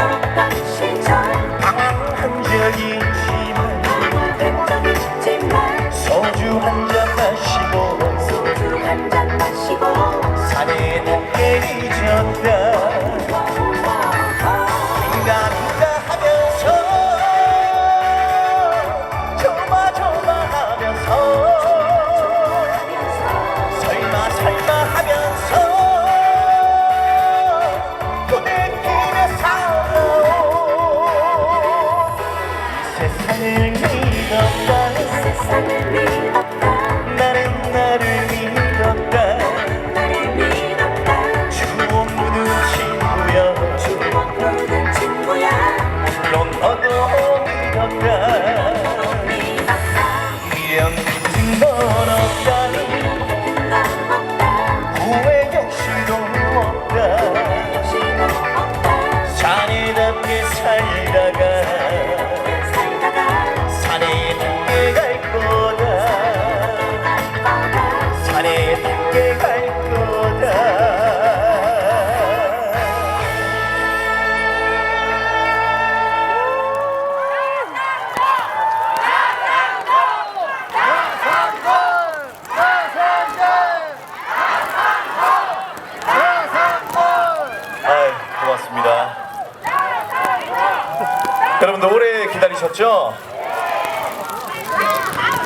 시절 너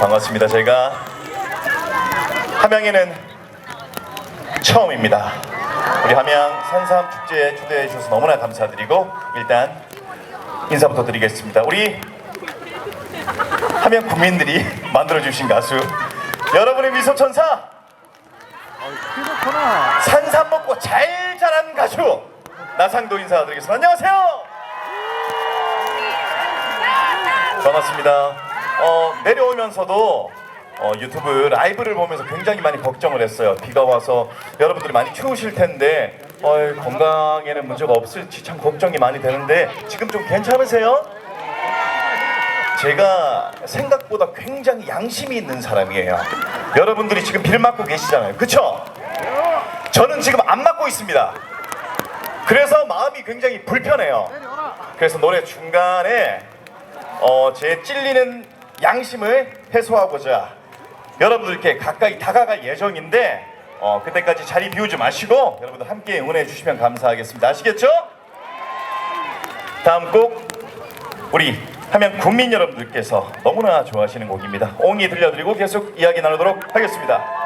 반갑습니다. 제가 함양에는 처음입니다. 우리 함양 산삼 축제에 초대해 주셔서 너무나 감사드리고 일단 인사부터 드리겠습니다. 우리 함양 국민들이 만들어 주신 가수 여러분의 미소 천사 산삼 먹고 잘 자란 가수 나상도 인사드리겠습니다. 안녕하세요. 반갑습니다. 어, 내려오면서도 어, 유튜브 라이브를 보면서 굉장히 많이 걱정을 했어요. 비가 와서 여러분들이 많이 추우실 텐데 어, 건강에는 문제가 없을지 참 걱정이 많이 되는데 지금 좀 괜찮으세요? 제가 생각보다 굉장히 양심이 있는 사람이에요. 여러분들이 지금 비를 맞고 계시잖아요. 그쵸? 저는 지금 안 맞고 있습니다. 그래서 마음이 굉장히 불편해요. 그래서 노래 중간에 어, 제 찔리는 양심을 해소하고자 여러분들께 가까이 다가갈 예정인데 어, 그때까지 자리 비우지 마시고 여러분들 함께 응원해 주시면 감사하겠습니다. 아시겠죠? 다음 곡 우리 하면 국민 여러분들께서 너무나 좋아하시는 곡입니다. 옹이 들려드리고 계속 이야기 나누도록 하겠습니다.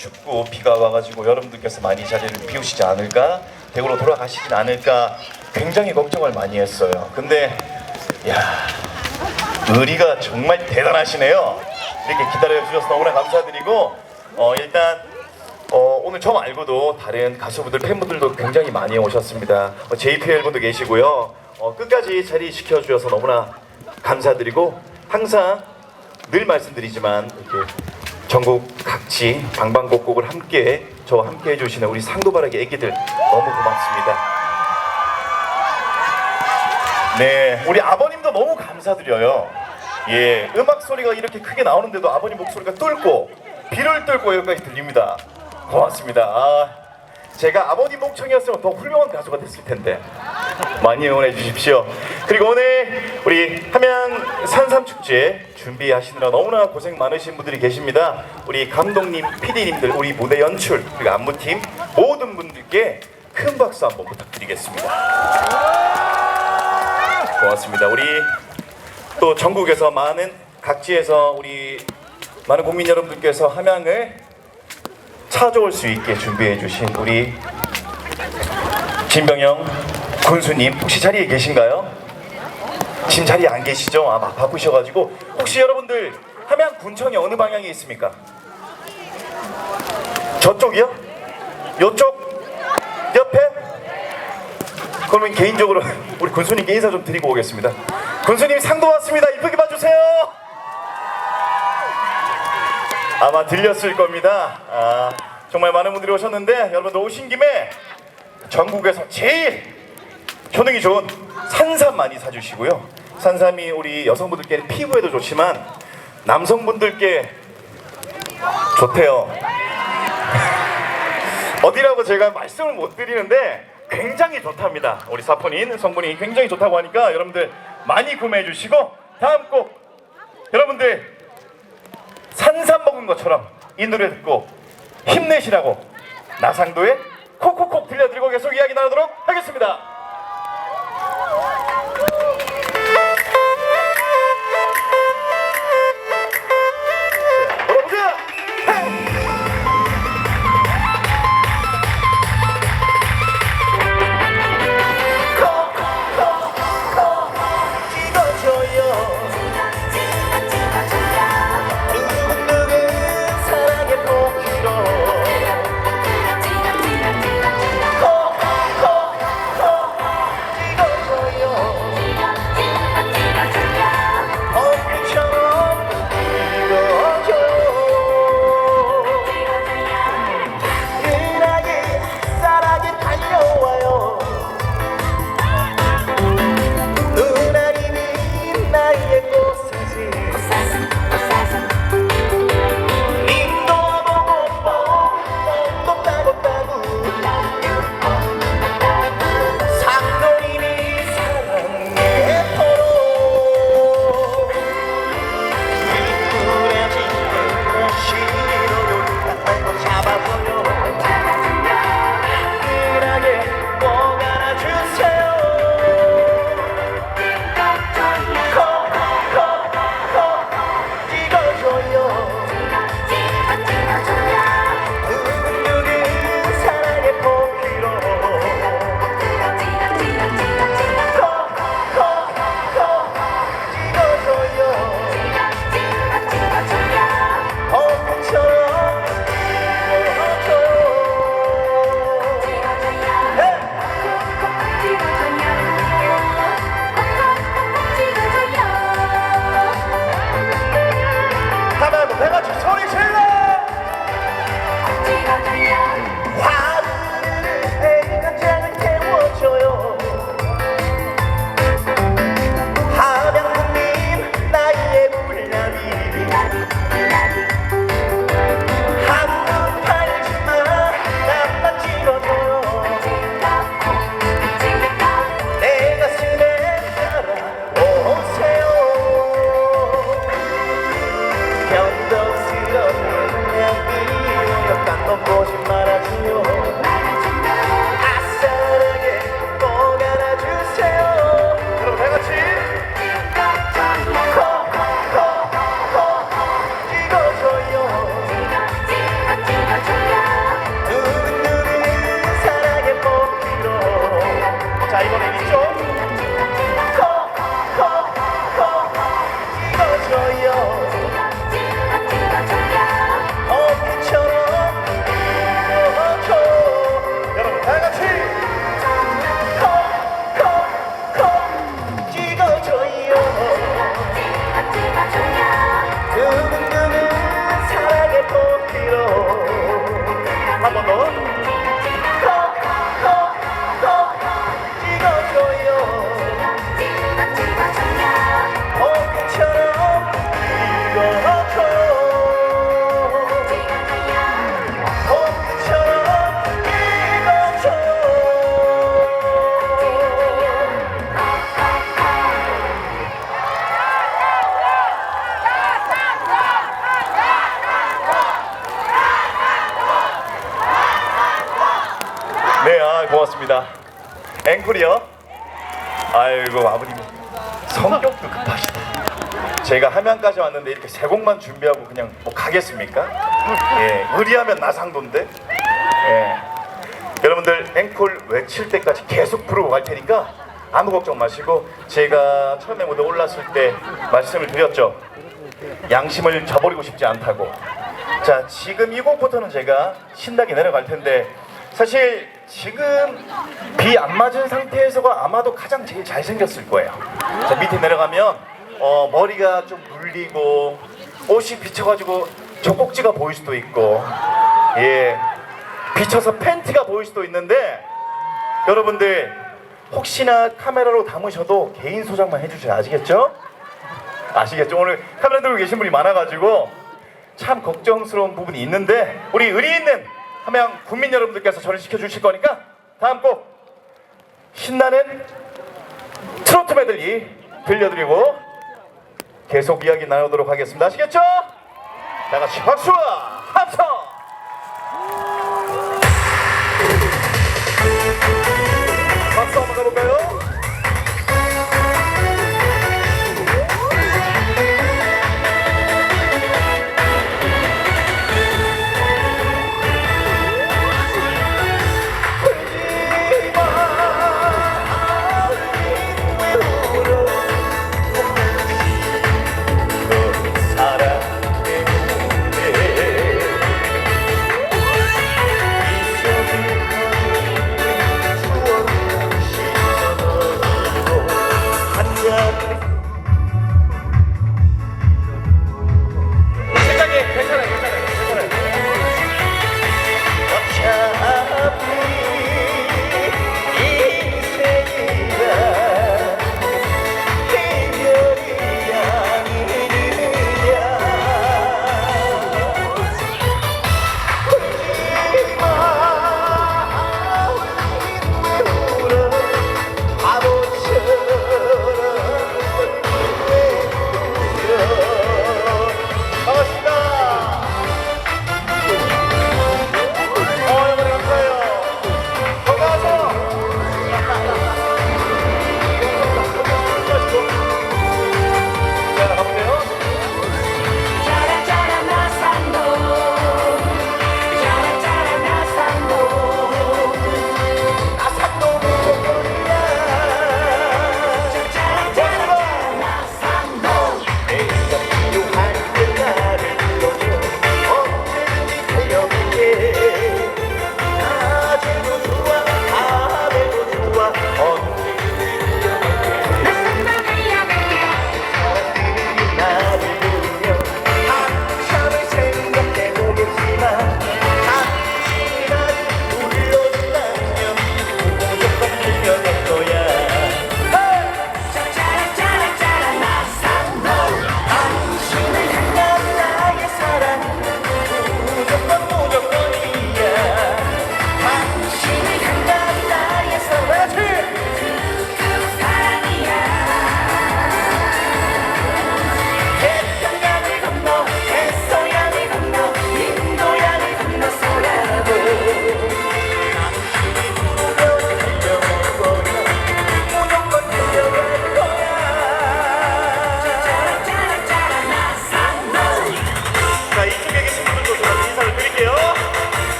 춥고 비가 와가지고 여러분들께서 많이 자리를 비우시지 않을까 대구로 돌아가시진 않을까 굉장히 걱정을 많이 했어요. 근데 야 의리가 정말 대단하시네요. 이렇게 기다려 주셔서 너무나 감사드리고 어, 일단 어, 오늘 저 말고도 다른 가수분들 팬분들도 굉장히 많이 오셨습니다. 어, JPL 분도 계시고요. 어, 끝까지 자리 지켜주셔서 너무나 감사드리고 항상 늘 말씀드리지만 이렇게 전국 각지 방방곡곡을 함께 저와 함께 해주시는 우리 상도바라기 애기들 너무 고맙습니다. 네, 우리 아버님도 너무 감사드려요. 예, 음악 소리가 이렇게 크게 나오는데도 아버님 목소리가 뚫고 비를 뚫고 여기까지 들립니다. 고맙습니다. 아, 제가 아버님 목청이었으면 더 훌륭한 가수가 됐을 텐데 많이 응원해 주십시오. 그리고 오늘 우리 함양 산삼축제 준비하시느라 너무나 고생 많으신 분들이 계십니다. 우리 감독님, PD님들, 우리 무대 연출, 그리고 안무팀 모든 분들께 큰 박수 한번 부탁드리겠습니다. 고맙습니다. 우리 또 전국에서 많은 각지에서 우리 많은 국민 여러분들께서 함양을 찾아올 수 있게 준비해 주신 우리 진병영 군수님 혹시 자리에 계신가요? 지금 자리에 안 계시죠? 아마 바쁘셔가지고 혹시 여러분들 함양 군청이 어느 방향에 있습니까? 저쪽이요? 요쪽? 옆에? 그러면 개인적으로 우리 군수님께 인사 좀 드리고 오겠습니다. 군수님 상도 왔습니다. 이쁘게 봐주세요. 아마 들렸을 겁니다. 아, 정말 많은 분들이 오셨는데 여러분들 오신 김에 전국에서 제일 효능이 좋은 산삼 많이 사주시고요. 산삼이 우리 여성분들께 피부에도 좋지만 남성분들께 좋대요. 어디라고 제가 말씀을 못 드리는데 굉장히 좋답니다. 우리 사포닌 성분이 굉장히 좋다고 하니까 여러분들 많이 구매해 주시고 다음 곡 여러분들 산삼 먹은 것처럼 이 노래 듣고 힘내시라고 나상도의 콕콕콕 들려드리고 계속 이야기 나누도록 하겠습니다. 왔는데 이렇게 세 곡만 준비하고 그냥 뭐 가겠습니까? 예, 의리하면 나상도인데. 예. 여러분들 앵콜 외칠 때까지 계속 부르고 갈 테니까 아무 걱정 마시고 제가 처음에 무대 올랐을 때 말씀을 드렸죠. 양심을 저버리고 싶지 않다고. 자, 지금 이 곡부터는 제가 신나게 내려갈 텐데 사실 지금 비 안 맞은 상태에서가 아마도 가장 제일 잘생겼을 거예요. 자, 밑에 내려가면 어, 머리가 좀 물리고 옷이 비쳐가지고 젖꼭지가 보일 수도 있고 예 비쳐서 팬티가 보일 수도 있는데 여러분들 혹시나 카메라로 담으셔도 개인 소장만 해주셔야 아시겠죠? 아시겠죠? 오늘 카메라 들고 계신 분이 많아가지고 참 걱정스러운 부분이 있는데 우리 의리 있는 함양 국민 여러분들께서 저를 지켜주실 거니까 다음 곡 신나는 트로트 메들리 들려드리고 계속 이야기 나누도록 하겠습니다. 아시겠죠? 다 같이 박수와 함성!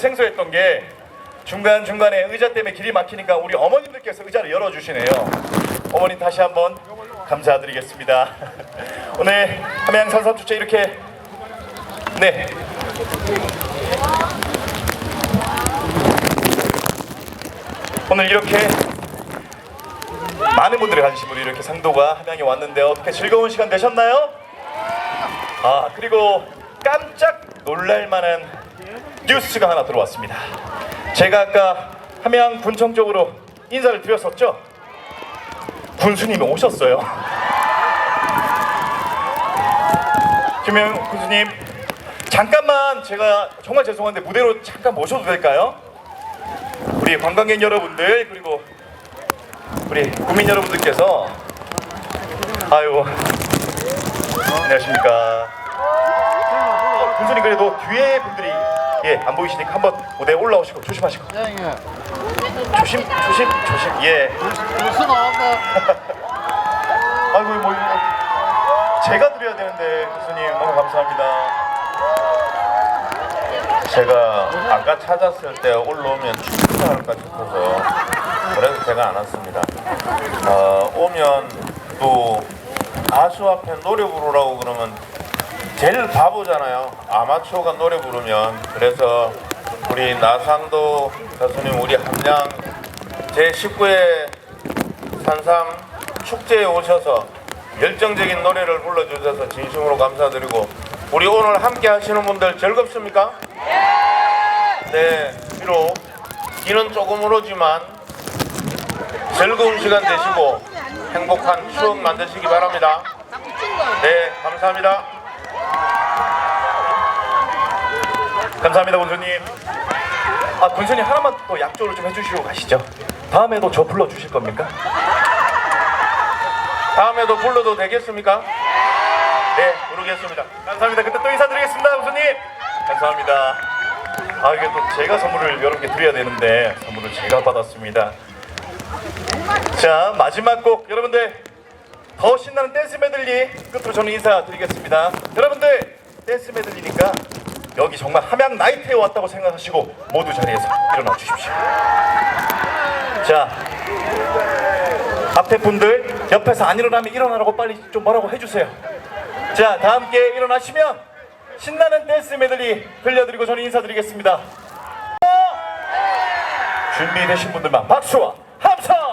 생소했던 게 중간 중간에 의자 때문에 길이 막히니까 우리 어머님들께서 의자를 열어주시네요. 어머님 다시 한번 감사드리겠습니다. 오늘 함양 산 삼 축제 이렇게 네 오늘 이렇게 많은 분들의 관심으로 이렇게 상도가 함양에 왔는데 어떻게 즐거운 시간 되셨나요? 아 그리고 깜짝 놀랄만한 뉴스가 하나 들어왔습니다. 제가 아까 함양 군청 쪽으로 인사를 드렸었죠. 군수님이 오셨어요. 김영 군수님 잠깐만 제가 정말 죄송한데 무대로 잠깐 모셔도 될까요? 우리 관광객 여러분들 그리고 우리 국민 여러분들께서 아유 안녕하십니까. 어, 군수님 그래도 뒤에 분들이 예 안 보이시니까 한번 무대에 올라오시고 조심하시고 조심 조심 조심 예 무슨 나온다. 아이고 뭐 이거 제가 드려야 되는데 군수님 너무 감사합니다. 제가 아까 찾았을 때 올라오면 춤추지 않을까 싶어서 그래서 제가 안 왔습니다. 어, 오면 또 가수 앞에 노래 부르라고 그러면 제일 바보잖아요. 아마추어가 노래 부르면 그래서 우리 나상도 가수님 우리 함양 제 19회 산삼 축제에 오셔서 열정적인 노래를 불러주셔서 진심으로 감사드리고 우리 오늘 함께 하시는 분들 즐겁습니까? 네, 비록 비는 조금 오르지만 즐거운 시간 되시고 행복한 추억 만드시기 바랍니다. 네, 감사합니다. 감사합니다 군수님. 아 군수님 하나만 또 약조를 좀 해주시고 가시죠. 다음에도 저 불러 주실 겁니까? 다음에도 불러도 되겠습니까? 네, 부르겠습니다. 감사합니다. 그때 또 인사드리겠습니다, 군수님. 감사합니다. 아 이게 또 제가 선물을 여러분께 드려야 되는데 선물을 제가 받았습니다. 자 마지막 곡 여러분들 더 신나는 댄스 메들리 끝으로 저는 인사드리겠습니다. 여러분들 댄스 메들리니까 여기 정말 함양 나이트에 왔다고 생각하시고 모두 자리에서 일어나 주십시오. 자 앞에 분들 옆에서 안 일어나면 일어나라고 빨리 좀 뭐라고 해주세요. 자, 다 함께 일어나시면 신나는 댄스 메들리 들려드리고 저는 인사드리겠습니다. 준비되신 분들만 박수와 함성!